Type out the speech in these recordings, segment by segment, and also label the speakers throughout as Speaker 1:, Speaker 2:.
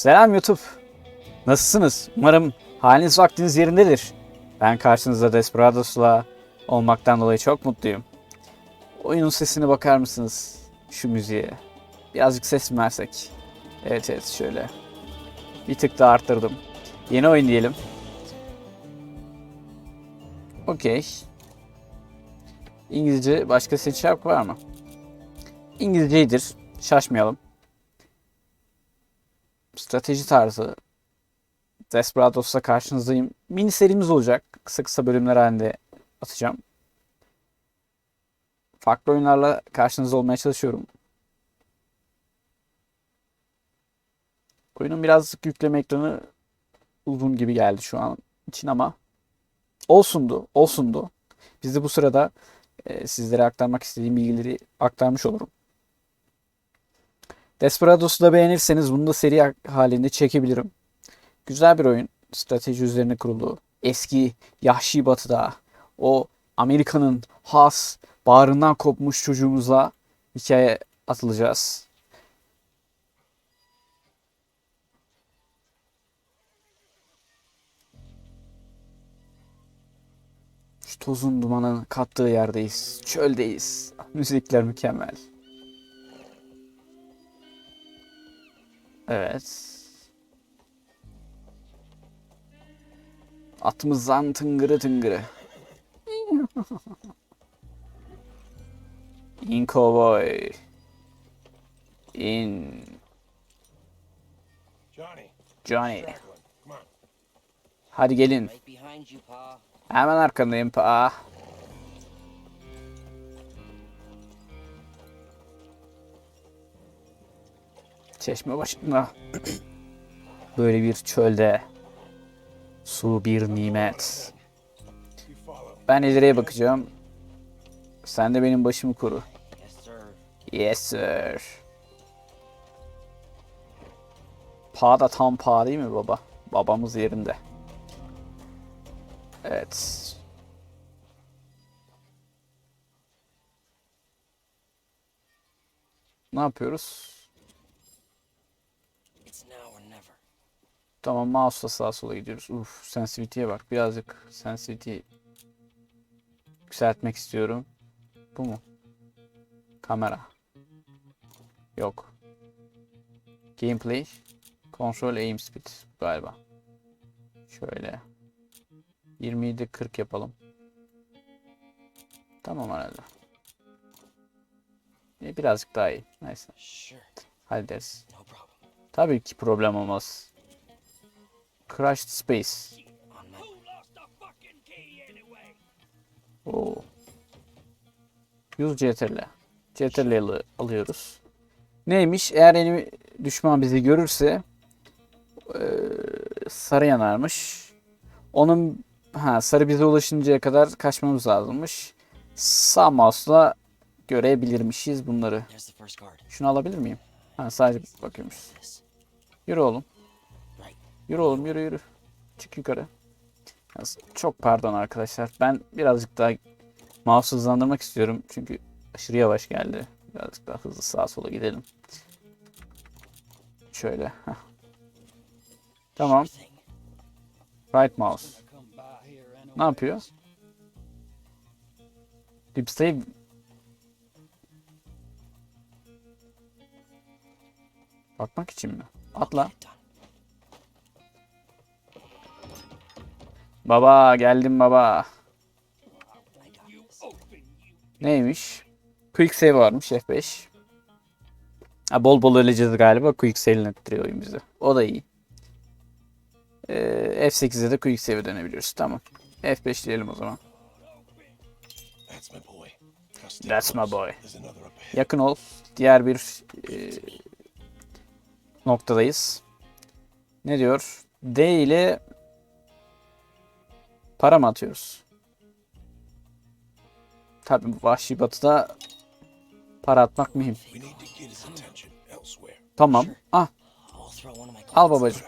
Speaker 1: Selam YouTube. Nasılsınız? Umarım haliniz vaktiniz yerindedir. Ben karşınızda Desperados'la olmaktan dolayı çok mutluyum. Oyunun sesine bakar mısınız? Şu müziğe. Birazcık ses mi versek? Evet evet şöyle. Bir tık daha arttırdım. Yeni oyun diyelim. Okey. İngilizce başka seçenek var mı? İngilizcedir. Şaşmayalım. Strateji tarzı. Desperados'la karşınızdayım. Mini serimiz olacak. Kısa kısa bölümler halinde atacağım. Farklı oyunlarla karşınızda olmaya çalışıyorum. Oyunun birazcık yükleme ekranı uzun gibi geldi şu an için ama olsundu, olsundu. Biz de bu sırada e, sizlere aktarmak istediğim bilgileri aktarmış olurum. Desperados'u da beğenirseniz bunu da seri halinde çekebilirim. Güzel bir oyun. Strateji üzerine kurulu. Eski Yahşi Batı'da o Amerika'nın has bağrından kopmuş çocuğumuzla hikaye atılacağız. Şu tozun dumanın kattığı yerdeyiz. Çöldeyiz. Müzikler mükemmel. Evet. Atımızdan tıngırı tıngırı. In cowboy. In
Speaker 2: Johnny,
Speaker 1: Johnny.
Speaker 2: Franklin, come on.
Speaker 1: Hadi gelin.
Speaker 3: Right behind you, Pa.
Speaker 1: Hemen arkandayım pa. Çeşme başında. Böyle bir çölde. Su bir nimet. Ben ileriye bakacağım. Sen de benim başımı koru.
Speaker 3: Yes sir.
Speaker 1: Pa da tam pa değil mi baba? Babamız yerinde. Evet. Ne yapıyoruz? Tamam mouse'la sağa sola gidiyoruz. Uf sensitivity'ye bak. Birazcık sensitivity yükseltmek istiyorum. Bu mu? Kamera. Yok. Gameplay. Control aim speed galiba. Şöyle. 27 40 yapalım. Tamam herhalde. E, birazcık daha iyi. Neyse. Hallederiz. Tabii ki problem olmaz. Crushed Space. Oo. 100 CTRL. CTRL alıyoruz. Neymiş? Eğer enemy düşman bizi görürse eee, sarı yanarmış. Onun ha sarı bize ulaşıncaya kadar kaçmamız lazımmış. Sağ mouse'la görebilirmişiz bunları. Şunu alabilir miyim? Ha sadece bakıyormuşuz.
Speaker 3: This.
Speaker 1: Yürü oğlum. Yürü oğlum yürü yürü. Çık yukarı. Çok pardon arkadaşlar. Ben birazcık daha mouse hızlandırmak istiyorum. Çünkü aşırı yavaş geldi. Birazcık daha hızlı sağa sola gidelim. Şöyle. heh. Tamam. Right mouse. Ne yapıyor? Save. Bakmak için mi? Atla. Baba geldim baba. Neymiş? Quick save varmış F5. Ha, bol bol öleceğiz galiba. Quick save ettiriyor oyun bize. O da iyi. Ee, F8'de de quick save dönebiliyoruz. Tamam. F5 diyelim o zaman.
Speaker 2: That's my boy.
Speaker 1: Yakın ol. Diğer bir e, noktadayız. Ne diyor? D ile para mı atıyoruz? Tabii bu vahşi batıda para atmak mühim. Tamam. Ah al babacığım.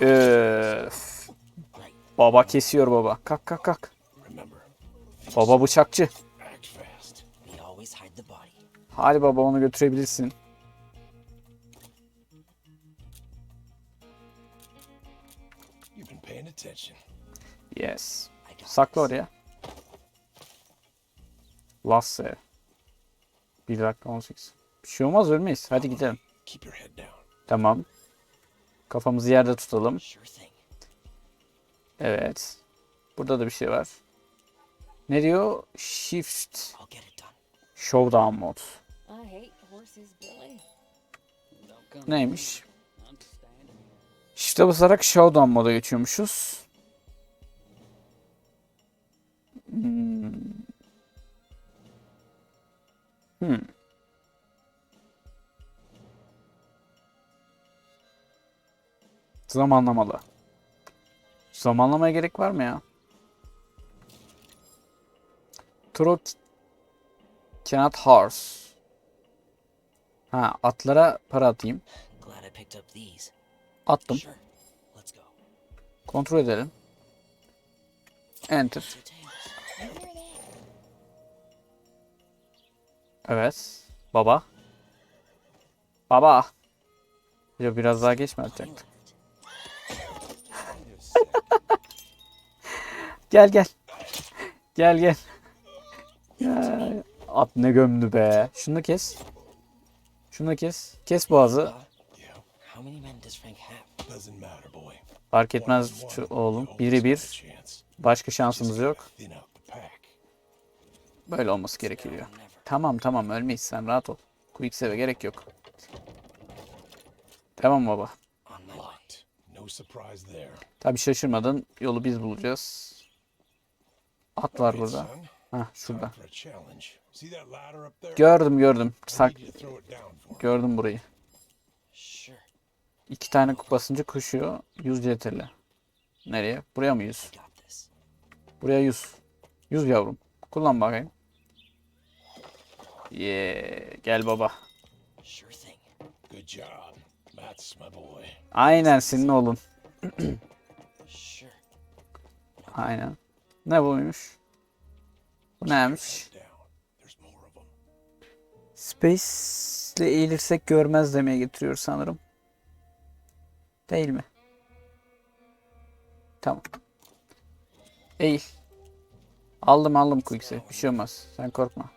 Speaker 1: Öf. Baba kesiyor baba. Kalk kalk kalk. Baba bıçakçı. Hadi baba onu götürebilirsin. Yes. Sakla oraya. Lasse. 1 dakika 18. Bir şey olmaz ölmeyiz. Hadi gidelim.
Speaker 2: Keep your head down.
Speaker 1: Tamam. Kafamızı yerde tutalım. Evet. Burada da bir şey var. Ne diyor? Shift. Showdown mod.
Speaker 4: I hate horses, Billy.
Speaker 1: Neymiş? Shift'e basarak Showdown moda geçiyormuşuz. Hmm. Hmm. Zamanlamalı. Zamanlamaya gerek var mı ya? Trot cannot horse. Ha atlara para atayım.
Speaker 3: Glad I picked up these.
Speaker 1: Attım. Kontrol edelim. Enter. Evet. Baba. Baba. Yo, biraz daha geç mi? Gel gel. Gel gel. Ya, At ne gömdü be. Şunu kes. Şunu kes. Kes boğazı.
Speaker 2: Yeah,
Speaker 3: How many men does Frank have?
Speaker 2: doesn't matter, boy.
Speaker 1: Fark etmez oğlum. Biri bir. Başka şansımız yok. Böyle olması gerekiyor. Tamam tamam ölmeyiz sen rahat ol. Quick save'e gerek yok. Tamam baba. Tabi şaşırmadın yolu biz bulacağız. At var burada.
Speaker 2: Time
Speaker 1: şurada. Gördüm gördüm. Sak
Speaker 2: need you
Speaker 1: İki tane kupasınca koşuyor. 100 CTRL. Nereye? Buraya mı 100?
Speaker 3: I got this.
Speaker 1: Buraya 100. 100 yavrum. Kullan bakayım. Yeah. Gel baba. Aynen senin oğlun. Aynen. Ne buymuş? Bu neymiş? Space ile eğilirsek görmez demeye getiriyor sanırım. Değil mi? Tamam. Eğil. Aldım aldım quicksave. Bir şey olmaz. Sen korkma.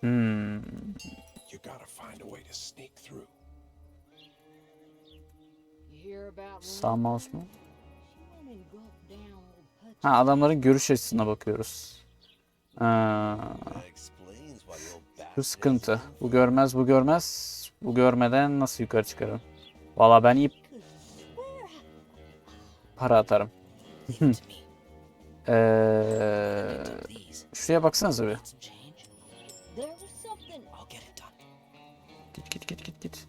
Speaker 1: Hmm.
Speaker 2: You gotta find a way to sneak through.
Speaker 4: You hear about
Speaker 1: Sağ mouse mu? Ha adamların görüş açısına bakıyoruz. Ha,
Speaker 2: why you'll
Speaker 1: bu sıkıntı. Bu görmez bu görmez. Bu görmeden nasıl yukarı çıkarım? Valla ben iyi para atarım. Ee, şuraya baksanıza bir. Git git git git git.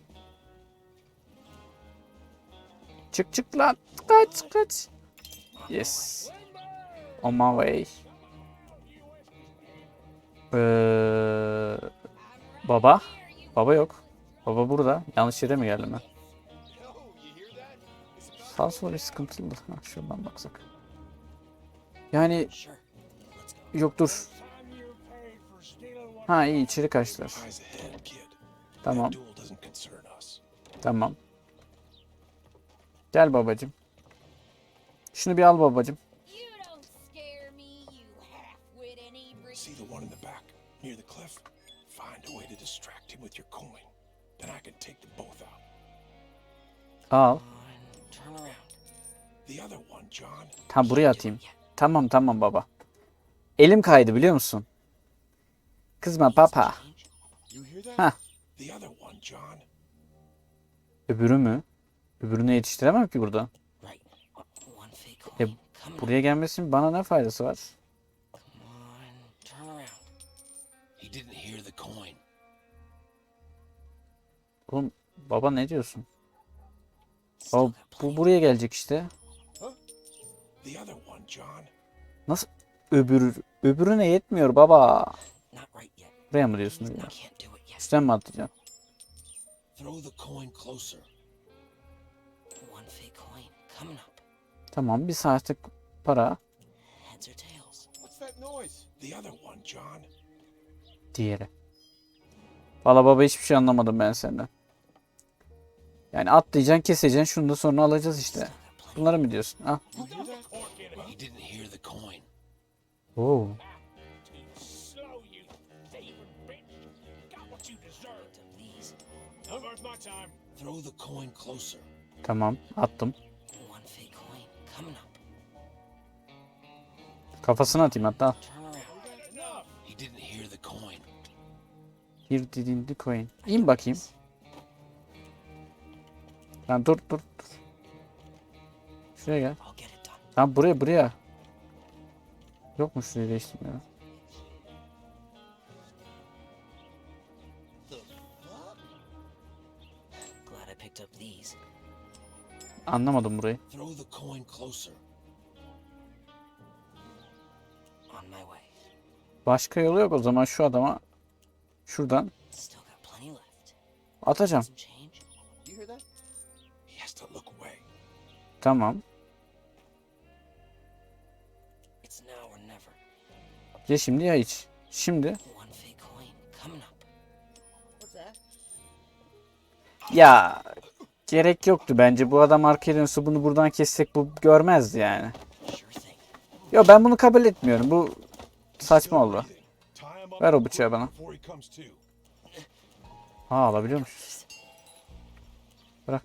Speaker 1: Çık çık lan. Kaç kaç. Yes. On my way. Ee, baba. Baba yok. Baba burada. Yanlış yere mi geldim ben? Sağ sol bir sıkıntılı. Ha, şuradan baksak. Yani yok dur. Ha iyi içeri kaçtılar. Tamam. Tamam. Gel babacım. Şunu bir al babacım. Al. Tam buraya atayım. Tamam tamam baba. Elim kaydı biliyor musun? Kızma papa.
Speaker 2: John.
Speaker 1: Öbürü mü? Öbürünü yetiştiremem ki burada. E, buraya gelmesinin bana ne faydası var? Oğlum baba ne diyorsun?
Speaker 3: Got
Speaker 1: bu buraya gelecek işte. Nasıl öbür öbürüne yetmiyor baba.
Speaker 3: Not right yet.
Speaker 1: Buraya mı diyorsun?
Speaker 3: I
Speaker 1: öyle?
Speaker 3: can't do it yet.
Speaker 1: Üstten mi atlayacağım?
Speaker 2: Throw the coin closer.
Speaker 3: One fake coin. Coming up.
Speaker 1: Tamam bir saatlik para.
Speaker 3: Heads or tails.
Speaker 2: What's that noise? The other one, John.
Speaker 1: Diğeri. Valla baba hiçbir şey anlamadım ben senden. Yani atlayacaksın keseceksin şunu da sonra alacağız işte. Bunları mı diyorsun? Ah.
Speaker 2: He didn't hear the coin.
Speaker 1: Oo.
Speaker 2: Slow you thieving bitch. Got what you deserved.
Speaker 3: These
Speaker 2: Now there's my time. Throw the coin closer.
Speaker 1: Tamam attım.
Speaker 3: one fake coin coming up.
Speaker 1: Kafasına atayım hatta.
Speaker 2: He didn't hear the coin.
Speaker 1: Here didn't the coin. İn bakayım. Lan dur dur. dur. Şuraya gel. Lan buraya buraya. Yok mu şurayı değiştirme ya?
Speaker 3: Glad I picked up these.
Speaker 1: Anlamadım burayı.
Speaker 2: Throw the coin closer.
Speaker 3: On my way.
Speaker 1: Başka yolu yok o zaman şu adama şuradan atacağım.
Speaker 3: Some
Speaker 1: Ya şimdi ya hiç. Şimdi ya gerek yoktu bence. Bu adam arkaya dönse bunu buradan kessek bu görmezdi yani. Yo ben bunu kabul etmiyorum. Bu saçma oldu. Ver o bıçağı bana. Ha alabiliyormuşuz. Bırak.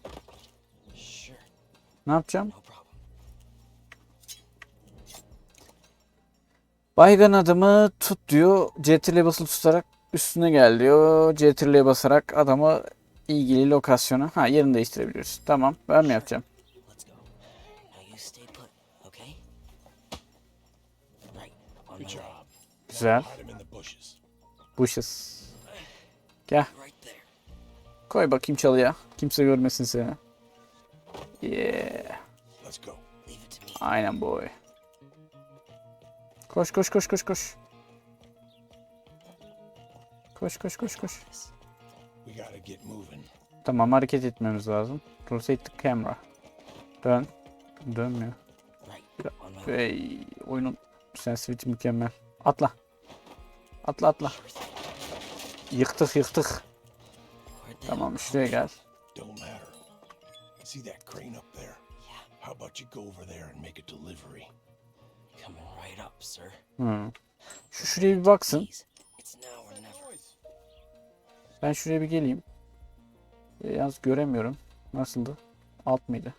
Speaker 3: Sure.
Speaker 1: Ne yapacağım? Baygan adamı tut diyor. CTRL'ye basılı tutarak üstüne gel diyor. CTRL'ye basarak adamı ilgili lokasyona ha yerini değiştirebiliyoruz. Tamam ben mi yapacağım? Güzel.
Speaker 2: Bushes.
Speaker 1: Gel koy bakayım çalıya. Kimse görmesin seni. Yeah. Aynen boy. Koş koş koş koş koş. Koş koş koş koş.
Speaker 2: We gotta get moving.
Speaker 1: Tamam hareket etmemiz lazım. Rotate the camera. Dön. Dönmüyor. Hey, oyunun sensitivity mükemmel. Atla. Atla atla. Yıktık yıktık. Tamam şuraya gel.
Speaker 2: Don't matter. See that crane up there?
Speaker 3: Yeah.
Speaker 2: How about you go over there and make a delivery?
Speaker 3: Coming right up, sir.
Speaker 1: Hı. Şu şuraya bir baksın. Ben şuraya bir geleyim. E, Yalnız göremiyorum. Nasıldı? Alt mıydı?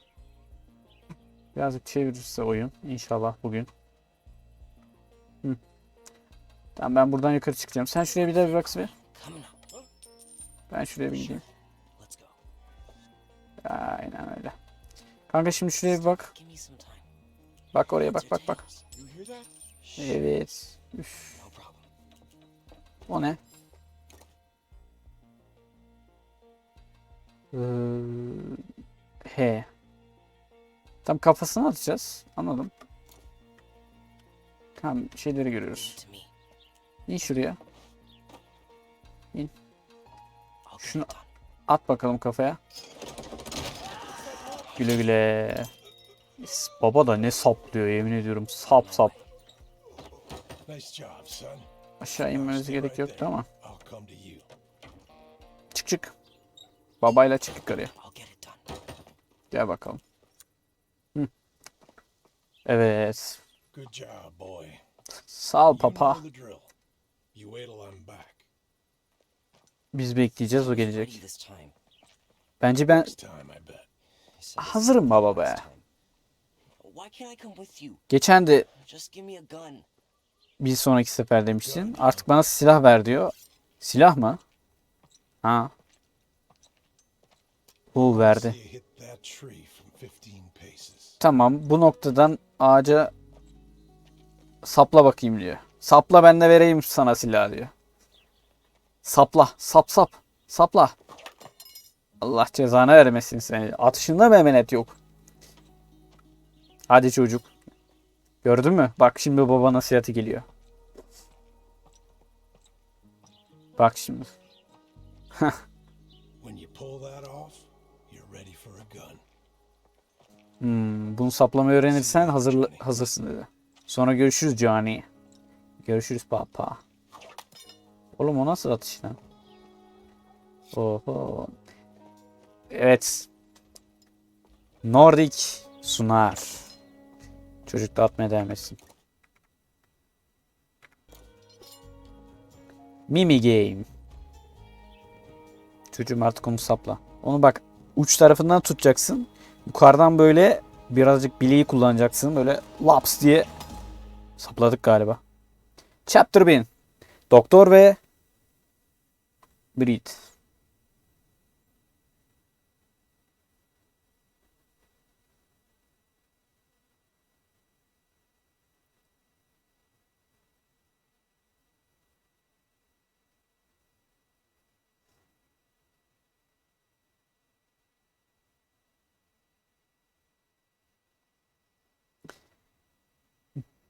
Speaker 1: Birazcık çevirirse oyun. İnşallah bugün. Hı. Tamam ben buradan yukarı çıkacağım. Sen şuraya bir de bir.
Speaker 3: Coming up.
Speaker 1: Ben şuraya bir gideyim. Aynen öyle. Kanka şimdi şuraya bir bak. Bak oraya bak bak bak. Evet. Üf. O ne? Ee, H. Tam kafasını atacağız. Anladım. Tamam şeyleri görüyoruz. İn şuraya.
Speaker 3: Get
Speaker 1: Şunu-. At bakalım kafaya. Güle güle. Is- Baba da ne saplıyor yemin ediyorum. Sap sap. Aşağı inmemiz gerek yoktu ama. Çık çık. Babayla çık yukarıya. Gel bakalım. Hı. Evet. Sağ ol papa. Biz bekleyeceğiz o gelecek. Bence ben hazırım baba be. Geçen de
Speaker 3: Just give me a gun.
Speaker 1: bir sonraki sefer demiştin. Artık bana silah ver diyor. Silah mı? Ha. Bu verdi.
Speaker 2: See you hit that tree from 15 paces.
Speaker 1: Tamam bu noktadan ağaca sapla bakayım diyor. Sapla ben de vereyim sana silah diyor. Sapla sap sap sapla. Allah cezanı vermesin seni. Atışında memenet yok. Hadi çocuk. Gördün mü? Bak şimdi baba nasihati geliyor. Bak şimdi.
Speaker 2: When you pull that off, you're ready for a gun.
Speaker 1: Hmm, bunu saplamayı öğrenirsen hazır, hazırsın dedi. Sonra görüşürüz Cani. Görüşürüz papa. Oğlum o nasıl atış lan? Oho. Evet. Nordic Sunar. Çocuk da atmaya devam etsin. Mimi Game. Çocuğum artık onu sapla. Onu bak uç tarafından tutacaksın. Yukarıdan böyle birazcık bileği kullanacaksın. Böyle laps diye sapladık galiba. Chapter 10. Doktor ve Breed.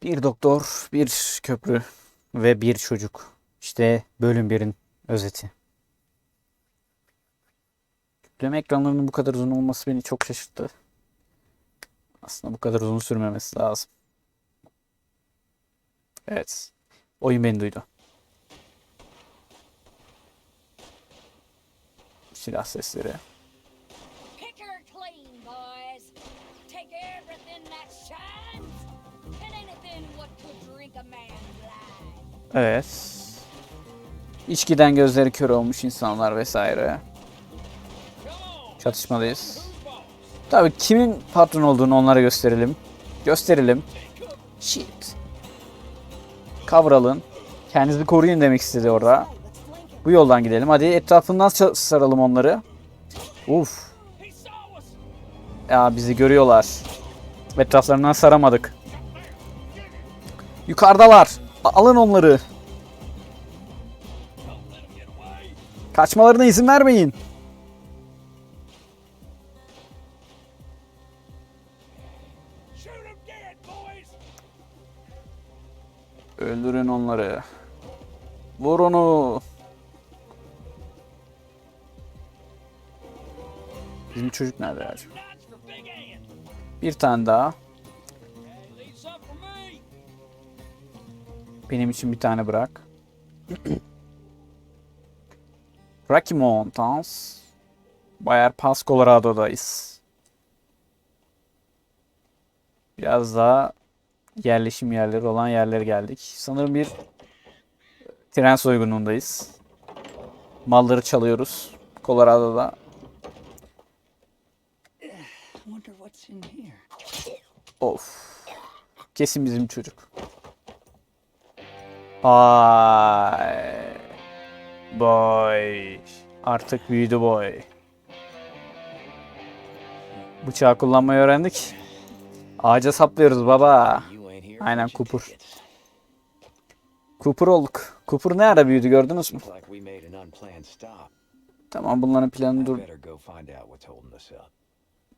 Speaker 1: Bir doktor, bir köprü ve bir çocuk. İşte bölüm 1'in özeti. Yükleme ekranlarının bu kadar uzun olması beni çok şaşırttı. Aslında bu kadar uzun sürmemesi lazım. Evet. Oyun beni duydu. Silah sesleri. Evet. İçkiden gözleri kör olmuş insanlar vesaire. Çatışmalıyız. Tabii kimin patron olduğunu onlara gösterelim. Gösterelim. Shit. Kavralın. Kendinizi koruyun demek istedi orada. Bu yoldan gidelim. Hadi etrafından saralım onları. Uf. Ya bizi görüyorlar. Etraflarından saramadık. Yukarıdalar. Alın onları. Kaçmalarına izin vermeyin. Öldürün onları. Vur onu. Bizim çocuk nerede
Speaker 2: Ann!
Speaker 1: Bir tane daha. Benim için bir tane bırak. Rocky Mountains. Bayer Pass, Colorado'dayız. Biraz daha yerleşim yerleri olan yerlere geldik. Sanırım bir tren soygunundayız. Malları çalıyoruz. Colorado'da. Of. Kesin bizim çocuk. Ay. Boy. Artık büyüdü boy. Bıçağı kullanmayı öğrendik. Ağaca saplıyoruz baba. Aynen
Speaker 3: tickets.
Speaker 1: Cooper olduk. Cooper ne ara büyüdü gördünüz mü? Tamam bunların planını
Speaker 3: I
Speaker 1: dur.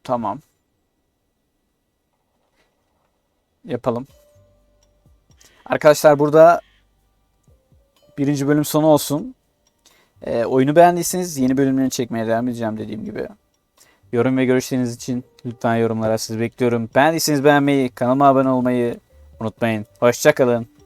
Speaker 1: Tamam. Yapalım. Arkadaşlar burada birinci bölüm sonu olsun. Ee, oyunu beğendiyseniz yeni bölümlerini çekmeye devam edeceğim dediğim gibi. Yorum ve görüşleriniz için lütfen yorumlara sizi bekliyorum. Beğendiyseniz beğenmeyi, kanalıma abone olmayı unutmayın. Hoşçakalın.